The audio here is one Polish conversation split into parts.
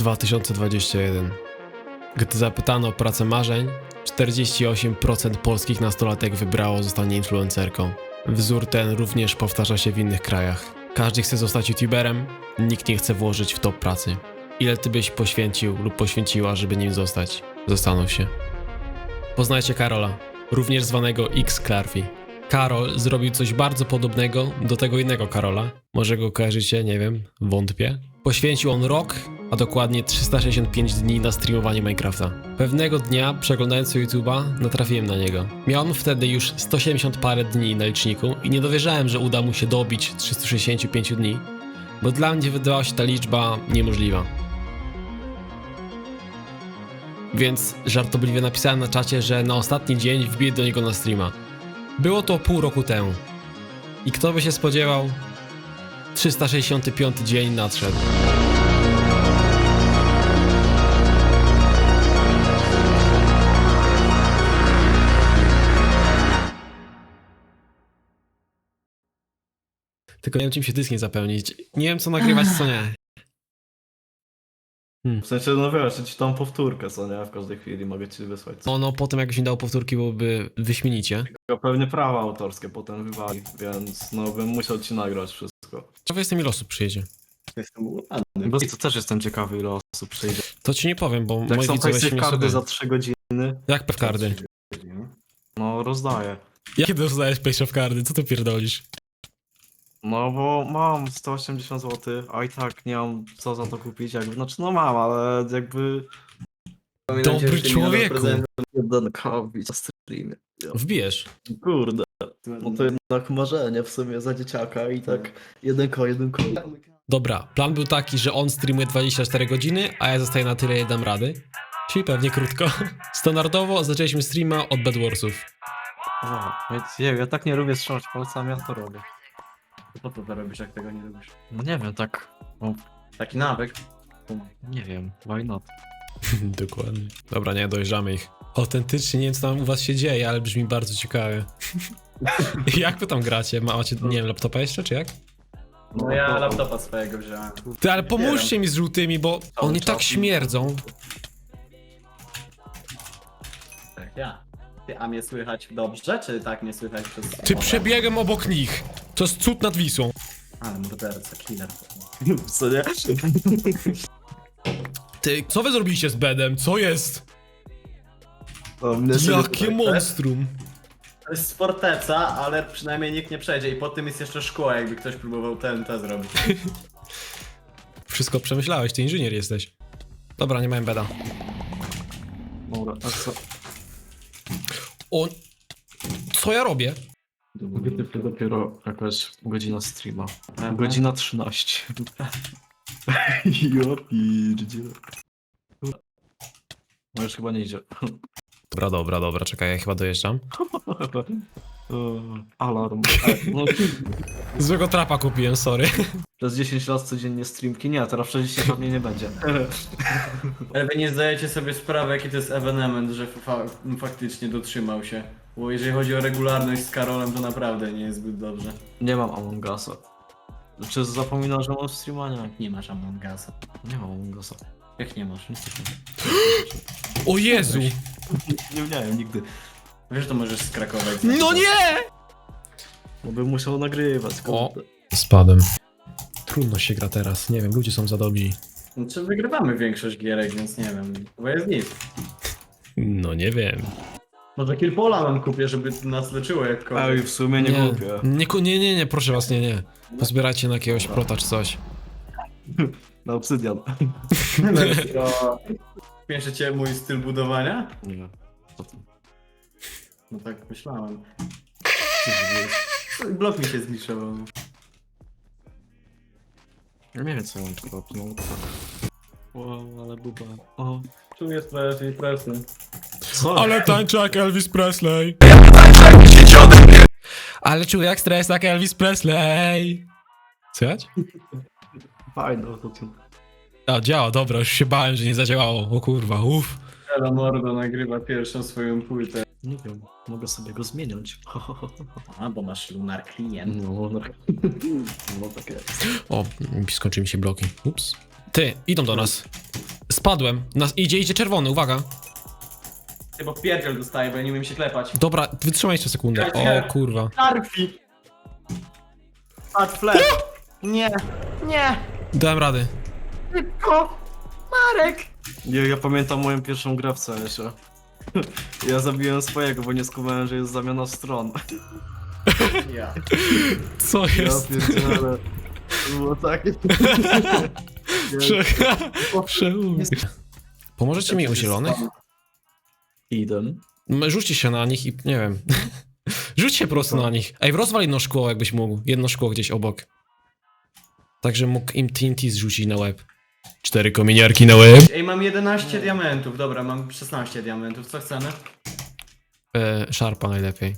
2021. Gdy zapytano o pracę marzeń, 48% polskich nastolatek wybrało zostanie influencerką. Wzór ten również powtarza się w innych krajach. Każdy chce zostać youtuberem, nikt nie chce włożyć w to pracy. Ile ty byś poświęcił lub poświęciła, żeby nim zostać? Zastanów się. Poznajcie Karola, również zwanego X Clarfi. Karol zrobił coś bardzo podobnego do tego innego Karola. Może go kojarzycie, nie wiem, wątpię. Poświęcił on rok, a dokładnie 365 dni na streamowanie Minecrafta. Pewnego dnia, przeglądając YouTube'a, natrafiłem na niego. Miał on wtedy już 170 parę dni na liczniku i nie dowierzałem, że uda mu się dobić 365 dni, bo dla mnie wydawała się ta liczba niemożliwa. Więc żartobliwie napisałem na czacie, że na ostatni dzień wbiję do niego na streama. Było to pół roku temu. I kto by się spodziewał? 365 dzień nadszedł. Tylko nie wiem, czym się dysk nie zapełnić. Nie wiem, co nagrywać, co nie. W sensie, no wiesz, ci tą powtórkę, co nie? W każdej chwili mogę ci wysłać. No, no, potem jakbyś mi dał powtórki, byłoby wyśmienicie. Tylko pewnie prawa autorskie potem wywali, więc no bym musiał ci nagrać wszystko. Ciekawy jestem, ile osób przyjedzie. Jestem ułany. Bo to też jestem ciekawy, ile osób przyjdzie. To ci nie powiem, bo Jak moi są widzowie się mnie kardy słuchają. za 3 godziny, Jak pewkardy? no rozdaję. Jakie dostajesz page of cardy? Co ty pierdolisz? No bo mam 180 zł, a i tak nie mam co za to kupić, jakby, znaczy no mam, ale jakby Dobry człowieku. na streamie. Ja, Wbijesz. kurde, no to jednak marzenie w sumie za dzieciaka i tak jeden ko, jeden ko. Dobra, plan był taki, że on streamuje 24 godziny, a ja zostaję na tyle, ile dam rady. Czyli pewnie krótko. Standardowo zaczęliśmy streama od Bedwarsów. O, więc nie wiem, ja tak nie lubię strzelać palcami, a to robię. Po co to robisz, jak tego nie lubisz? No nie wiem, tak, no, Taki nawyk. nie wiem, why not? Dokładnie. Dobra, nie, dojeżdżamy ich. Autentycznie nie wiem, co tam u was się dzieje, ale brzmi bardzo ciekawie. jak wy tam gracie? Macie, nie wiem, laptopa jeszcze, czy jak? No ja laptopa swojego wziąłem. Ty, ale pomóżcie mi z żółtymi, bo oni tak śmierdzą. Tak, ja. Ty, a mnie słychać dobrze, czy tak mnie słychać przez... Ty przebiegam obok nich. To jest cud nad Wisłą. Ale morderca, killer. Co nie? Ty, co wy zrobiliście z bedem? Co jest? O, mnie sobie Jakie tutaj- monstrum. To jest sporteca, ale przynajmniej nikt nie przejdzie i po tym jest jeszcze szkło, jakby ktoś próbował TNT zrobić. Wszystko przemyślałeś, ty inżynier jesteś. Dobra, nie miałem beda. Dobra, a co? O... Co ja robię? Gdyby dopiero jakaś godzina streama. Godzina 13. Ja pierdzielę. No już chyba nie idzie. Dobra, dobra, dobra, czekaj, ja chyba dojeżdżam. Alarm. No, Złego trapa kupiłem, sorry. przez 10 lat codziennie streamki. Nie, teraz przez 10 lat mnie nie będzie. Ale wy nie zdajecie sobie sprawy, jaki to jest ewenement, że fa faktycznie dotrzymał się. Bo jeżeli chodzi o regularność z Karolem, to naprawdę nie jest zbyt dobrze. Nie mam Among Usa. Czy zapominam, że mam. Nie masz Among Usa. Nie mam Among Usa. Jak nie masz? O Jezu! Nie miałem nigdy. Wiesz, to możesz skrakować. No nie! Bo bym musiał nagrywać. O. kurde. Spadłem. Trudno się gra teraz, nie wiem, ludzie są za dobrzy. Znaczy wygrywamy większość gierek, więc nie wiem. Chyba jest nic. No nie wiem. Może Killpola nam kupię, żeby nas leczyło Ej, jakkolwiek. w sumie nie, nie, kupię. nie, ku- nie, nie, nie, proszę was, nie, nie. Pozbierajcie na jakiegoś prota czy coś. Na obsydian. To... Śmieszy cię mój styl budowania? Nie. Co to? No tak myślałem. Blok mi się. Ja nie wiem co mam tylko no, Wow, ale buba. O. Czuję stres i presję. Co? Ale tańczę jak Elvis Presley. Ale czuję jak stres jak Elvis Presley. Słychać? Fajno, to tu. A, działa, dobra, już się bałem, że nie zadziałało. O kurwa, uff. Ela Mordo nagrywa pierwszą swoją płytę. Nie wiem, mogę sobie go zmieniać. A, bo masz lunar klient. No, no, no tak jest. O, skończyły mi się bloki. Ups. Ty, idą do nas. Spadłem. Nas, idzie, idzie czerwony, uwaga. Ty, bo pierdziel dostaję, bo ja nie umiem się klepać. Dobra, wytrzymaj jeszcze sekundę. O kurwa. Karpi! Patrz, flash! Nie, nie! Dałem rady. Szybko! Marek! Ja, ja pamiętam moją pierwszą grę w CS-ie. Ja zabiłem swojego, bo nie skumałem, że jest zamiana stron. Ja. Co Ja jest? pierdzielę. Było takie... Prze... Pomożecie mi u zielonych? Idę. M- Rzućcie się na nich i nie wiem. Rzuć się po prostu na nich. Ej, rozwal jedno szkło, jakbyś mógł. Jedno szkło gdzieś obok. Także mógł im TNT zrzucić na łeb. Cztery kominiarki na łeb. Ej, mam 11 diamentów, dobra, mam 16 diamentów, co chcemy? E, szarpa najlepiej.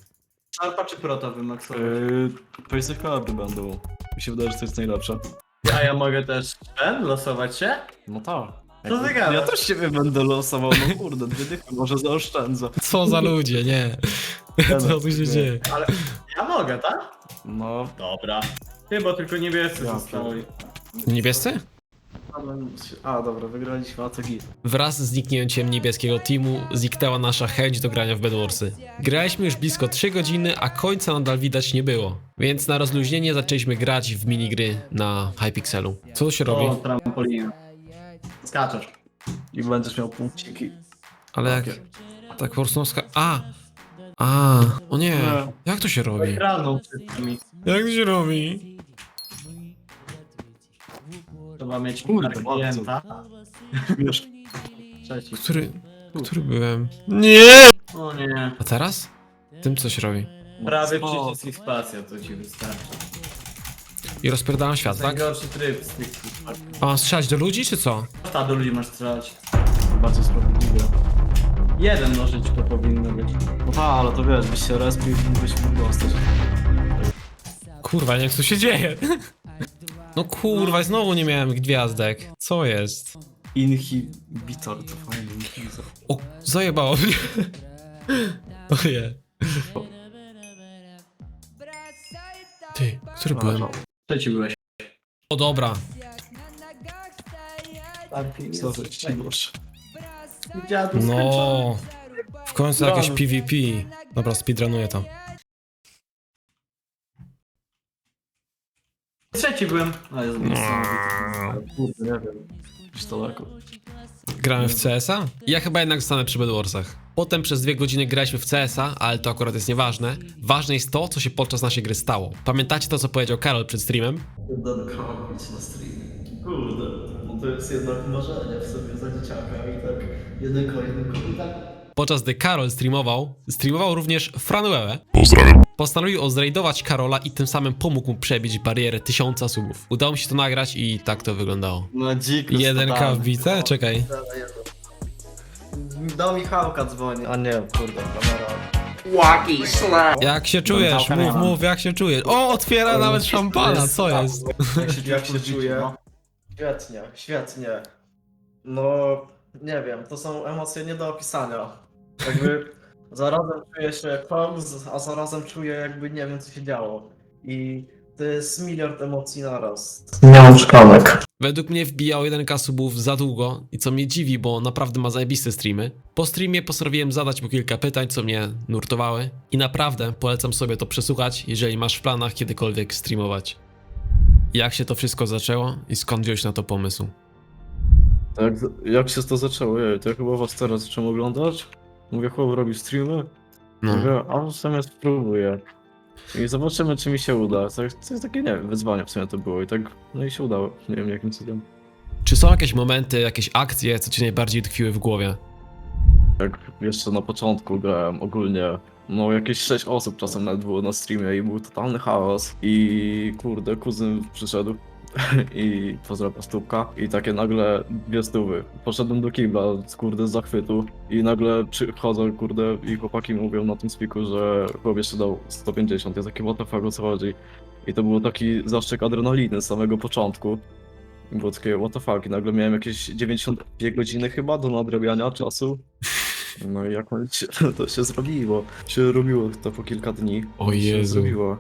Alpa czy prota wymaksować? Yy, Pace karty będą. Mi się wydaje, że to jest najlepsze. A ja mogę też ten, losować się? No tak. Co ty gadasz? Ja też ciebie będę losował, no kurde, dwie dychy może zaoszczędzę. Co za ludzie, nie. Co tu się Nie. dzieje? Ale ja mogę, tak? No, Dobra. Bo tylko niebiescy Ja zostali. Niebiescy? a dobra, wygraliśmy, a to git. Wraz z zniknięciem niebieskiego teamu zniknęła nasza chęć do grania w Bedwarsy. Graliśmy już blisko 3 godziny, a końca nadal widać nie było. Więc na rozluźnienie zaczęliśmy grać w minigry na Hypixelu. Co tu się robi? O, trampolina. Skaczesz. I będziesz miał punkciki. Ale jak... Tak po prostu... ska- A! A! O nie! Jak to się robi? Jak to się robi? Trzeba mieć Kurde, klienta. Wiesz, Trzeci. Który... Który byłem? Nie! O nie. A teraz? Tym coś robi. Prawie Spoko. przycisk i spacja, to ci wystarczy. I rozpierdalam świat, tak? Najgorszy tryb z tych A mam strzelać do ludzi, czy co? Ta do ludzi masz strzelać. bardzo sprawiedliwe. Jeden nożyć to powinno być. No tak, ale to wiesz, byś się respił i mógłbyś mógł dostać. Kurwa, nie wiem, co się dzieje. No kurwa, znowu nie miałem gwiazdek. Co jest? Inhibitor, to fajny inhibitor. O, zajebało mnie. Oje. Ty, który byłem? Trzeci byłeś. O dobra. Co za ścigłosz. Dziadu No. W końcu jakieś PvP. Dobra, speedrunuję to. Trzeci byłem. No jest Kurde, nie wiem. Gdzieś daleko. Gramy w CS-a? Ja chyba jednak zostanę przy Bedwarsach. Potem przez dwie godziny graliśmy w CS-a, ale to akurat jest nieważne. Ważne jest to, co się podczas naszej gry stało. Pamiętacie to, co powiedział Karol przed streamem? Dodatkować na streamie. Kurde, no to jest jednak marzenie w sobie za dzieciaka i tak jedynko, jedynko i tak. Podczas gdy Karol streamował, streamował również Franuele. Postanowił ozrejdować Karola i tym samym pomógł mu przebić barierę tysiąca subów. Udało mi się to nagrać i tak to wyglądało. No dziko. 1k wbite? Czekaj. Do Michałka dzwoni. A nie, kurde, kamera. Jak się czujesz? Mów, mów, jak się czujesz? O, otwiera nawet szampana, co jest? Jak się, jak się czuję? Świetnie, świetnie. No, nie wiem, to są emocje nie do opisania. Jakby zarazem czuję się jak Fox, a zarazem czuję jakby nie wiem co się działo. I to jest miliard emocji naraz. Miałem szklanek. Według mnie wbijał 1k subów za długo i co mnie dziwi, bo naprawdę ma zajebiste streamy. Po streamie postanowiłem zadać mu kilka pytań, co mnie nurtowały i naprawdę polecam sobie to przesłuchać, jeżeli masz w planach kiedykolwiek streamować. Jak się to wszystko zaczęło i skąd wziąłeś na to pomysł? Tak, jak się to zaczęło? Jej, to ja chyba was teraz zacząłem oglądać. Mówię, chłop robi streamy. No. Mówię, a w sumie spróbuję. I zobaczymy, czy mi się uda. To, to jest takie, nie wiem, wyzwanie w sumie to było i tak, no i się udało. Nie wiem, jakim cudem. Czy są jakieś momenty, jakieś akcje, co ci najbardziej tkwiły w głowie? Jak jeszcze na początku grałem ogólnie, no jakieś 6 osób czasem nawet było na streamie i był totalny chaos. I kurde, kuzyn przyszedł i pozdrawiam stópka i takie nagle dwie stówy. Poszedłem do kibla, z, kurde, z zachwytu i nagle przychodzę, kurde, i chłopaki mówią na tym spiku, że chłop jeszcze dał 150. Ja takie, what the fuck, o co chodzi? I to był taki zastrzyk adrenaliny z samego początku. I Było takie, what the fuck, i nagle miałem jakieś 92 godziny chyba do nadrabiania czasu. No i jakoś się- to się zrobiło. Się robiło to po kilka dni. O Się Jezu. Zrobiło.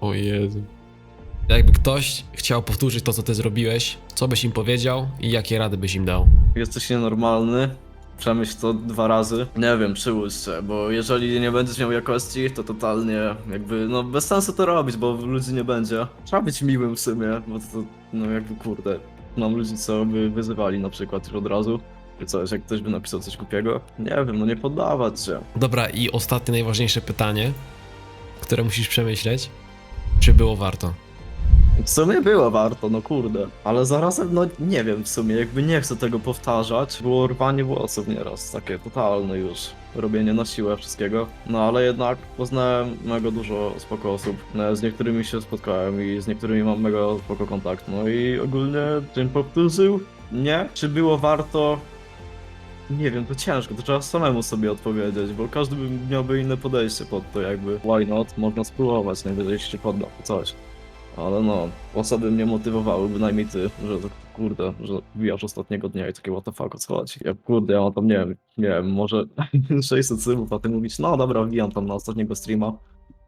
O Jezu. Jakby ktoś chciał powtórzyć to, co ty zrobiłeś, co byś im powiedział i jakie rady byś im dał? Jesteś nienormalny. Przemyśl to dwa razy. Nie wiem, przyłóż się, bo jeżeli nie będziesz miał jakości, to totalnie jakby, no bez sensu to robić, bo ludzi nie będzie. Trzeba być miłym w sumie, bo to, no jakby kurde. Mam ludzi, co by wyzywali na przykład już od razu. Czy coś, jak ktoś by napisał coś głupiego. Nie wiem, no nie poddawać się. Dobra, i ostatnie, najważniejsze pytanie, które musisz przemyśleć. Czy było warto? W sumie było warto, no kurde. Ale zarazem, no nie wiem w sumie, jakby nie chcę tego powtarzać. Było rwanie włosów nieraz, takie totalne już. Robienie na siłę wszystkiego. No ale jednak poznałem mega dużo spoko osób. No, z niektórymi się spotkałem i z niektórymi mam mega spoko kontakt. No i ogólnie czym powtórzył? Nie. Czy było warto? Nie wiem, to ciężko, to trzeba samemu sobie odpowiedzieć, bo każdy by miałby inne podejście pod to jakby. Why not? Można spróbować, najwyżej się poda, coś. Ale no, osoby mnie motywowały, bynajmniej ty, że to, kurde, że wbijasz ostatniego dnia i takie what the fuck, o co chodzi? Ja kurde, ja mam tam, nie wiem, nie wiem, może 600 subów, a ty mówisz, no dobra, wbijam tam na ostatniego streama.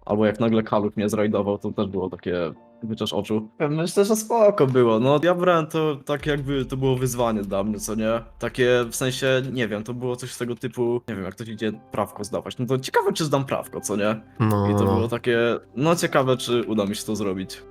Albo jak nagle Kaluch mnie zrajdował, to też było takie wyczesz oczu. Myślę, że spoko było, no ja brałem to tak jakby to było wyzwanie dla mnie, co nie? Takie w sensie, nie wiem, to było coś z tego typu, nie wiem, jak ktoś idzie prawko zdawać, no to ciekawe czy zdam prawko, co nie? No, I to było takie, no ciekawe czy uda mi się to zrobić.